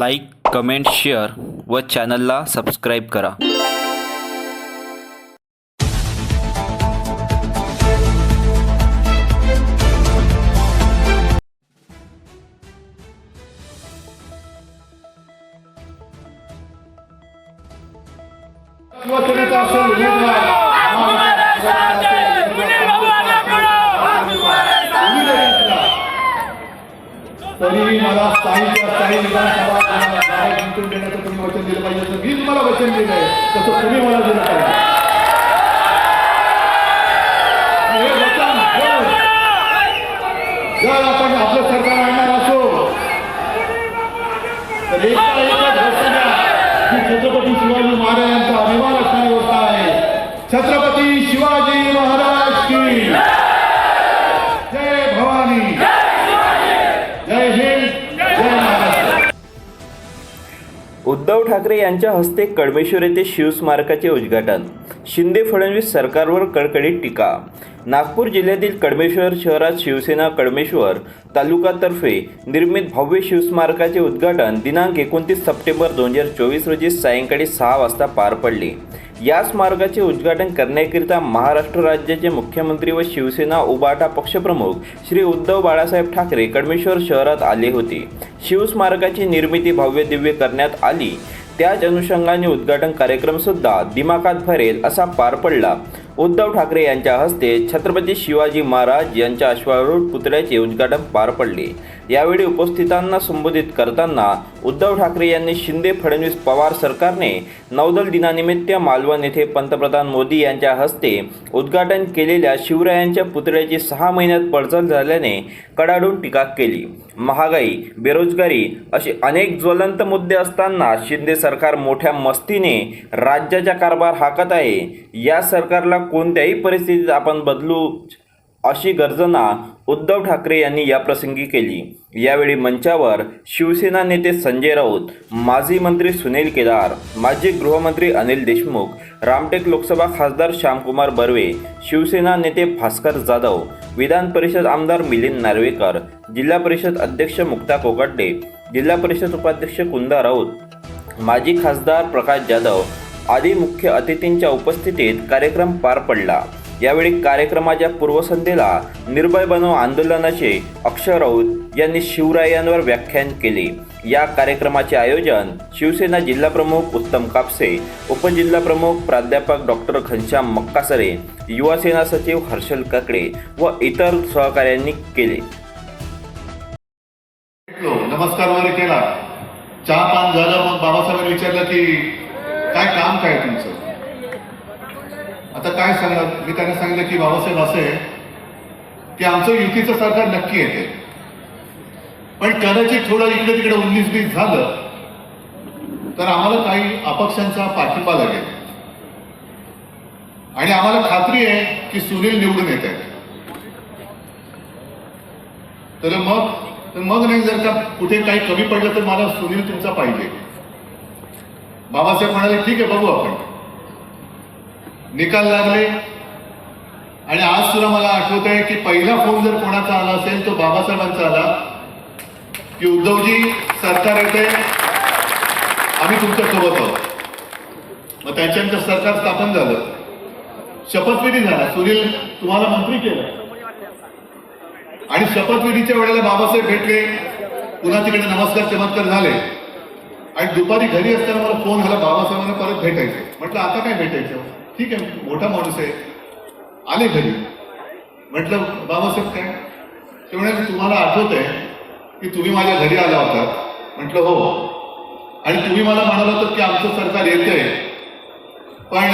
Like comment share व चॅनलला subscribe करा. तरी मला स्थायीच्या स्थायी देण्याचं दिलं पाहिजे. जसं मी तुम्हाला वचन दिलं आहे. तसं तुम्ही मला दिलं पाहिजे जर आपण आपलं सरकार आणणार असो तर एकदा एकच गोष्ट छत्रपती शिवाजी महाराजांचा अभिमान असणारी गोष्ट आहे. छत्रपती उद्धव ठाकरे यांच्या हस्ते कडमेश्वर येथे शिवस्मारकाचे उद्घाटन. शिंदे फडणवीस सरकारवर कडकडीत टीका. नागपूर जिल्ह्यातील कडमेश्वर शहरात शिवसेना कडमेश्वर तालुकातर्फे निर्मित भव्य शिवस्मारकाचे उद्घाटन दिनांक एकोणतीस सप्टेंबर दोन हजार चोवीस रोजी सायंकाळी सहा वाजता पार पडले. या स्मारकाचे उद्घाटन करण्याकरिता महाराष्ट्र राज्याचे मुख्यमंत्री व शिवसेना उबाटा पक्षप्रमुख श्री उद्धव बाळासाहेब ठाकरे कडमेश्वर शहरात आले होते. शिवस्मारकाची निर्मिती भव्य दिव्य करण्यात आली. त्याच अनुषंगाने उद्घाटन कार्यक्रम सुद्धा दिमाखात भरेल असा पार पडला. उद्धव ठाकरे यांच्या हस्ते छत्रपती शिवाजी महाराज यांच्या अश्वारूढ पुतळ्याचे उद्घाटन पार पडले. यावेळी उपस्थितांना संबोधित करताना उद्धव ठाकरे यांनी शिंदे फडणवीस पवार सरकारने नौदल दिनानिमित्त मालवण येथे पंतप्रधान मोदी यांच्या हस्ते उद्घाटन केलेल्या शिवरायांच्या पुतळ्याची सहा महिन्यात पडझड झाल्याने कडाडून टीका केली. महागाई बेरोजगारी असे अनेक ज्वलंत मुद्दे असताना शिंदे सरकार मोठ्या मस्तीने राज्याचा कारभार हाकत आहे. या सरकारला कोणत्याही परिस्थितीत आपण बदलू अशी गर्जना उद्धव ठाकरे यांनी याप्रसंगी केली. यावेळी मंचावर शिवसेना नेते संजय राऊत माजी मंत्री सुनील केदार माजी गृहमंत्री अनिल देशमुख रामटेक लोकसभा खासदार श्यामकुमार बर्वे शिवसेना नेते भास्कर जाधव विधान परिषद आमदार मिलिंद नार्वेकर जिल्हा परिषद अध्यक्ष मुक्ता कोकाटे जिल्हा परिषद उपाध्यक्ष कुंदा राऊत माजी खासदार प्रकाश जाधव आदी मुख्य अतिथींच्या उपस्थितीत कार्यक्रम पार पडला. यावेळी कार्यक्रमाच्या पूर्वसंध्येला निर्भय बनव आंदोलनाचे अक्षय राऊत यांनी शिवरायांवर व्याख्यान केले. या कार्यक्रमाचे आयोजन शिवसेना जिल्हाप्रमुख उत्तम कापसे उपजिल्हाप्रमुख प्राध्यापक डॉक्टर घनश्याम मक्कासरे युवासेना सचिव हर्षल काकडे व इतर सहकाऱ्यांनी केले. नमस्कार वगैरे केला. चहा पान झालं मग बाबासाहेबांनी विचारलं की काय काम काय तुमचं? आता काय सांगत मी त्यांना सांगितलं की बाबासाहेब असे की आमचं युतीचं सरकार नक्की येते. पण कदाचित थोडं इकडे तिकडे उन्नीस बीस झालं तर आम्हाला काही अपक्षांचा पाठिंबा लागेल. आणि आम्हाला खात्री आहे की सुनील निवडून येत आहेत. तर मग तर मग नाही जर का कुठे काही कमी पडलं तर मला सुनील तुमचा पाहिजे. बाबासाहेब म्हणाले ठीक आहे बघू आपण. निकाल लागले. आणि आज सुद्धा मला आठवत आहे की पहिला फोन जर कोणाचा आला असेल तो बाबासाहेबांचा आला की उद्धवजी सरकार येते आम्ही तुमच्यासोबत आहोत. मग त्याच्यानंतर सरकार स्थापन झालं. शपथविधी झाला. सुनील तुम्हाला मंत्री केलं. आणि शपथविधीच्या वेळेला बाबासाहेब भेटले. पुन्हा तिकडे नमस्कार चमत्कार झाले. आणि दुपारी घरी असताना मला फोन झाला बाबासाहेबांना परत भेटायचे. म्हटलं आता काय भेटायचं? ठीक आहे मोठा माणूस आहे. आले घरी. म्हटलं बाबासाहेब काय? ते म्हणाले तुम्हाला आठवत आहे की तुम्ही माझ्या घरी आला होता. म्हटलं हो. आणि तुम्ही मला म्हणाला होतं की आमचं सरकार येते पण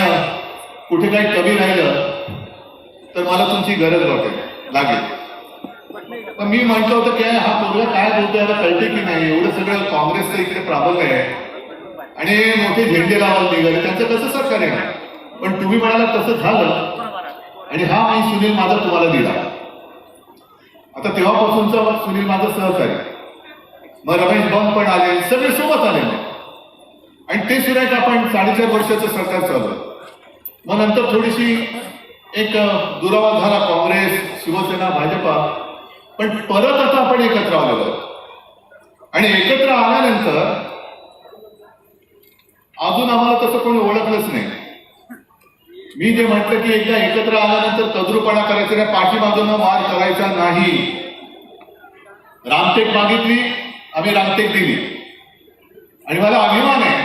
कुठे काही कमी राहिलं तर मला तुमची गरज वाटेल लागेल. पण मी म्हटलं होतं की हा पोरगा काय बोलतो याला कळते की नाही? एवढं सगळं काँग्रेसचं इकडे प्राबल्य आहे. आणि मोठे झेंडे लावायला निघाले. त्यांचं कसं सरकार येणार? पण तुम्ही म्हणाला तसं झालं. आणि हा मी सुनील माझा तुम्हाला दिला. आता तेव्हापासूनचा सुनील माझा सहकारी मग रमेश बंग पण आले सगळे सोबत आले. आणि ते सुद्धा आपण साडेचार वर्षाचं सरकार चालू मग नंतर थोडीशी एक दुरावा झाला काँग्रेस शिवसेना भाजपा. पण परत आता आपण एकत्र आलेलो. आणि एकत्र आल्यानंतर अजून आम्हाला तसं कोणी ओळखलंच नाही. मी जे म्हटलं की एकदा एकत्र आल्यानंतर तद्रुपणा करायचा नाही पाठीमागून मार करायचा नाही. रामटेक मागितली आम्ही रामटेक दिली. आणि मला अभिमान आहे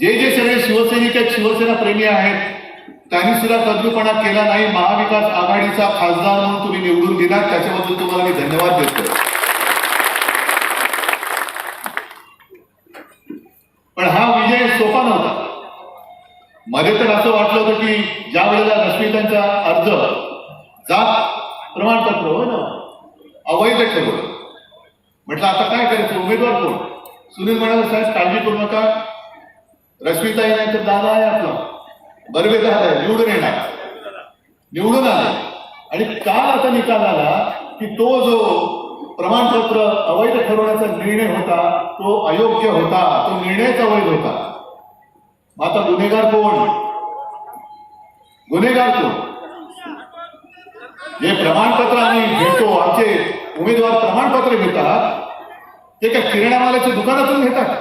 जे जे सगळे शिवसैनिक आहेत शिवसेना प्रेमी आहेत त्यांनी सुद्धा तद्रुपणा केला नाही. महाविकास आघाडीचा खासदार म्हणून तुम्ही निवडून दिला त्याच्याबद्दल तुम्हाला मी धन्यवाद देतो. पण हा विजय सोपा नव्हता. मध्ये तर असं वाटलं होतं की ज्या वेळेला रश्मितांचा अर्ज जात प्रमाणपत्र होय ना? अवैध ठरवलं. म्हटलं आता काय करायचं? उमेदवार कोण? सुनील म्हणाले साहेब काळजी करू नका. रश्मिता येणार तर दादा आहे आपला. बर्वे दादा आहे. निवडून येणार. निवडून आला. आणि काल आता निकाल आला की तो जो प्रमाणपत्र अवैध ठरवण्याचा निर्णय होता तो अयोग्य होता तो निर्णयच अवैध होता. मग आता गुन्हेगार कोण? गुन्हेगार कोण? जे प्रमाणपत्र आम्ही घेतो आमचे उमेदवार प्रमाणपत्र घेतात ते काय किराणामालाच्या दुकानातून घेतात?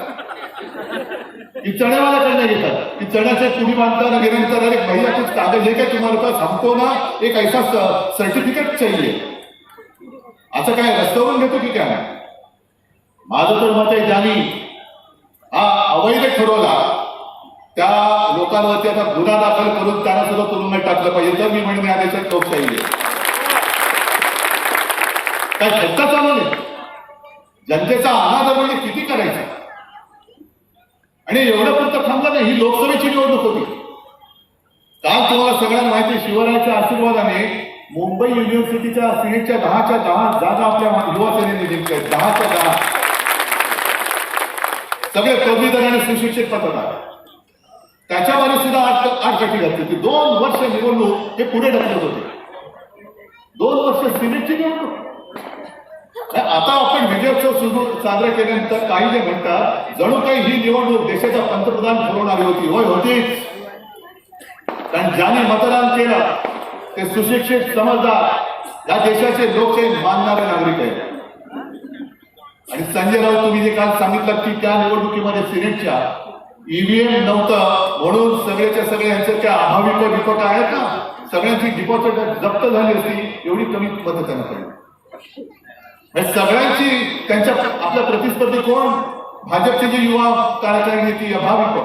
की चण्यावाल्याकडनं घेतात? की चण्याच्या पुढी बांधताना गेल्यानंतर अरे भैया कुछ कागज है तुम्हाला सांगतो ना? एक ऐसा सर्टिफिकेट चाहिए. असं काय रस्त्यावरून घेतो की काय? माझं तर मत आहे ज्यांनी हा अवैध ठरवला त्या लोकांवरती आता गुन्हा दाखल करून त्यांना सुद्धा तुरुंगात टाकलं पाहिजे तर मी म्हणणे या देशात लोकशाही आहे. काय सत्ता चालू नाही जनतेचा अनादर म्हणजे किती करायचा? आणि एवढं पुरतं थांबलं नाही ही लोकसभेची निवडणूक होती. काल तुम्हाला सगळ्यांना माहिती आहे, शिवरायाच्या आशीर्वादाने मुंबई युनिव्हर्सिटीच्या सिनेटच्या दहाच्या दहा जागा आपल्या युवा सेनेने जिंकल्या दहाच्या दहा. सगळे पदवीधर आणि सुशिक्षित पत्रकार. त्याच्यामध्ये सुद्धा आठ आठ जाते घातली होती. दोन वर्ष निवडणूक हे पुढे ढकलत होते. दोन वर्ष सिनेटची निवडणूक. आता आपण विजयोत्सव सुरू साजरा केल्यानंतर काही जे म्हणतात जणू काही ही निवडणूक देशाचा पंतप्रधान ठरवणारी होती. होय होती कारण ज्याने मतदान केलं ते सुशिक्षित समजदार या देशाचे लोकशाही मानणारे नागरिक आहेत. आणि संजय राऊत तुम्ही जे काल सांगितलं की त्या निवडणुकीमध्ये सिनेटच्या ईव्हीएम नव्हतं. म्हणून सगळ्याच्या सगळे यांच्या त्या अभाविक डिपॉट आहेत ना. सगळ्यांची डिपॉझिट जप्त झाली असती एवढी कमी मतं त्यांना पडली सगळ्यांची त्यांच्या आपल्या प्रतिस्पर्धी कोण? भाजपचे जे युवा कार्यकारी नेते अभाविक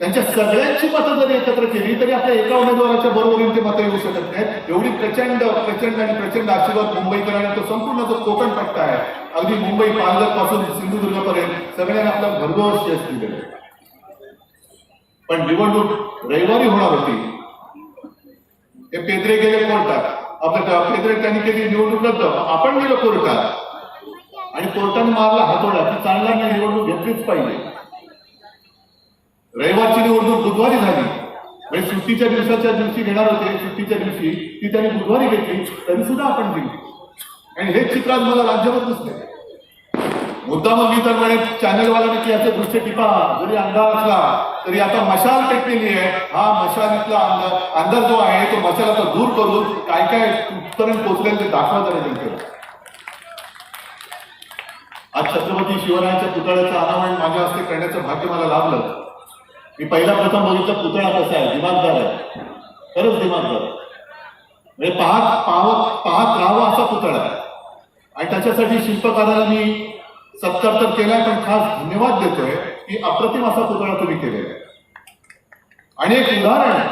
त्यांच्या सगळ्यांची मतं जरी एकत्र केली तरी आपल्या एका उमेदवाराच्या बरोबरीने ते मतं येऊ शकत नाहीत. एवढी प्रचंड प्रचंड आणि प्रचंड आशीर्वाद मुंबईकरांना तो संपूर्ण जो कोकण पट्टा आहे अगदी मुंबई पालघरपासून सिंधुदुर्गपर्यंत सगळ्यांना आपला भरघोस यश दिलेलं आहे. पण निवडणूक रविवारी होणार होती. हे पेद्रे गेले कोर्टात. आपण पेद्रे त्यांनी केली निवडणूक रद्द. आपण गेलो कोर्टात. आणि कोर्टाने मारला हातोडा. की चांगला निवडणूक घेतलीच पाहिजे. रविवारची निवडणूक बुधवारी झाली. म्हणजे सुट्टीच्या दिवसाच्या दिवशी घेणार होते. सुट्टीच्या दिवशी ती त्यांनी बुधवारी घेतली. तरी सुद्धा आपण दिली आणि हेच चित्र आज मला राज्यभर दिसते मुद्दा मग मी तर म्हणे चॅनलवाल्याने की याचे दृश्य टिपा जरी अंधार असला तरी आता मशाल पेटलेली आहे हा मशालीतला अंधार अंधार जो आहे तो मशालाचा दूर करून काय काय कुठपर्यंत पोहोचलेलं ते दाखवत आहे जनतेला आज छत्रपती शिवरायांच्या पुतळ्याचं अनावरण माझ्या हस्ते करण्याचं भाग्य मला लाभलं. मी पहिला प्रथम बघितलं पुतळा कसा आहे? दिमागदार आहे. खरंच दिमागदार म्हणजे पाहत पाहत पाहत राहावं असा पुतळा आहे. आणि त्याच्यासाठी शिल्पकाराला मी सत्कार तर केलाय पण खास धन्यवाद देतोय की अप्रतिम असा पुतळा तुम्ही केलेला आहे. आणि एक उदाहरण आहे.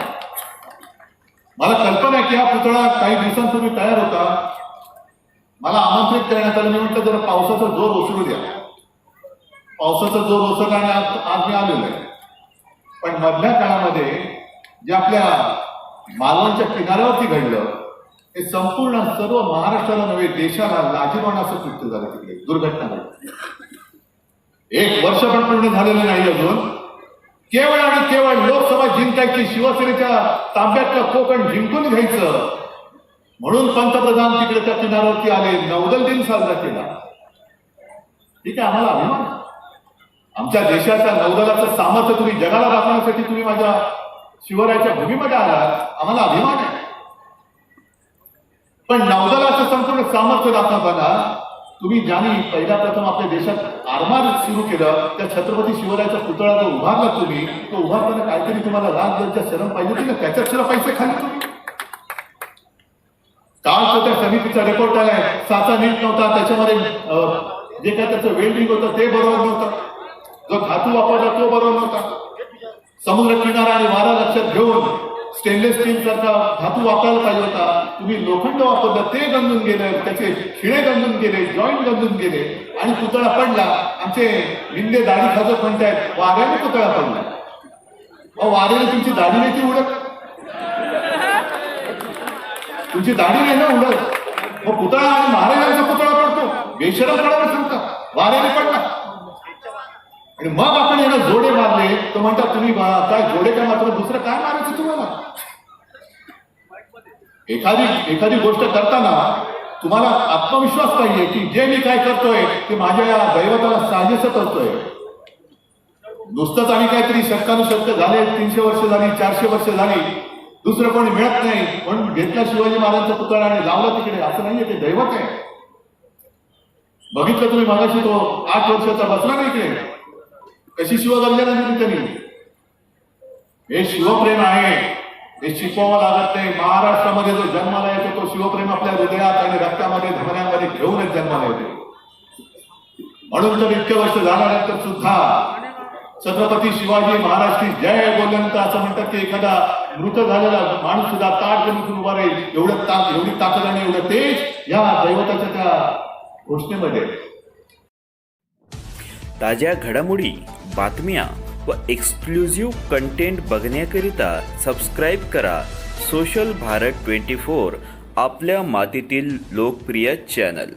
मला कल्पना आहे की हा पुतळा काही दिवसांपूर्वी तयार होता. मला आमंत्रित करण्यात आलं. मी म्हटलं जरा पावसाचा जोर ओसरू द्या. पावसाचा जोर ओसरला आणि आज आज मी आलेलो आहे. पण मधल्या काळामध्ये जे आपल्या मालवणच्या किनाऱ्यावरती घडलं हे संपूर्ण सर्व महाराष्ट्राला नव्हे देशाला लाजीरवाणं असं कृत्य झालं तिकडे दुर्घटना घडली एक वर्ष पण पूर्ण झालेलं नाही अजून. केवळ आणि केवळ लोकसभा जिंकायची शिवसेनेच्या ताब्यातलं कोकण जिंकून घ्यायचं. म्हणून पंतप्रधान तिकडे त्या किनाऱ्यावरती आले नौदल दिन साजरा केला. ठीक आहे आम्हाला अभिमान आमच्या देशाच्या नौदलाचं सामर्थ्य तुम्ही जगाला दाखवण्यासाठी तुम्ही माझ्या शिवरायाच्या भूमीमध्ये आलात आम्हाला अभिमान आहे. पण नौदलाचं संपूर्ण सामर्थ्य दाखवताना तुम्ही ज्यांनी पहिल्या प्रथम आपल्या देशात आरमार सुरू केलं त्या छत्रपती शिवरायाचा पुतळा जो उभारला तुम्ही तो उभारताना काहीतरी तुम्हाला राग लज्जा शरम पाहिजे होती ना त्याच्यात सुद्धा पैसे खाली तुम्ही काल त्या समितीचा रिपोर्ट आलाय साचा नीट नव्हता त्याच्यामध्ये जे काय त्याचं वेल्डिंग होतं ते बरोबर नव्हतं. जो धातू वापरला तो बरोबर नव्हता. समुद्र किनारा आणि वारा लक्षात घेऊन स्टेनलेस स्टील सारखा धातू वापरायला पाहिजे होता तुम्ही लोखंड वापरलं ते गंजून गेले त्याचे खिळे गंजून गेले जॉईंट गंजून गेले आणि पुतळा पडला. आमचे लिंडे दाढी खाजत म्हणतायत वाऱ्याने पुतळा पडला. अहो वाऱ्याने तुमची दाढी नाही ती उडत? तुमची दाढी नाही ना उडत? मग पुतळा आणि महाराजांचा पुतळा पडतो. बेशरा पडायला सांगता. वाऱ्याने पडला. आणि मग आपण याला जोडे मारले तर म्हणतात तुम्ही बा- काय जोडे काय मात्र दुसरं काय मारायचं तुम्हाला? एखादी एखादी गोष्ट करताना तुम्हाला आत्मविश्वास पाहिजे की जे मी काय करतोय ते माझ्या या दैवताला साजेसं करतोय. नुसतंच आणि काहीतरी शतकानुशतक झाले तीनशे वर्ष झाली चारशे वर्ष झाली दुसरं कोणी मिळत नाही. पण घेतला शिवाजी महाराजांचा पुतळा आणि लावला तिकडे. असं नाहीये ते दैवत आहे. बघितलं तुम्ही मागाशी तो आठ वर्षाचा बसला नाही इकडे. कशी शिवगंजना दिली त्यांनी हे शिवप्रेम आहे. हे शिकवावं लागत नाही. महाराष्ट्रामध्ये जो जन्माला येतो तो शिवप्रेम आपल्या हृदयात आणि रक्तामध्ये धमन्यामध्ये घेऊनच जन्माला येतो म्हणून तर इतके वर्ष झाल्यानंतर सुद्धा छत्रपती शिवाजी महाराज की जय बोलल्यानंतर असं म्हणतात की एखादा मृत झालेला माणूस सुद्धा ताट करून उभा राहील. एवढं ताक एवढी ताकद आणि एवढं तेज या दैवताच्या त्या घोषणेमध्ये. आहे. ताज्या घडामोडी बातम्या व एक्सक्लुझिव्ह कंटेंट बघण्याकरिता सबस्क्राईब करा सोशल भारत ट्वेंटी फोर आपल्या मातीतील लोकप्रिय चॅनल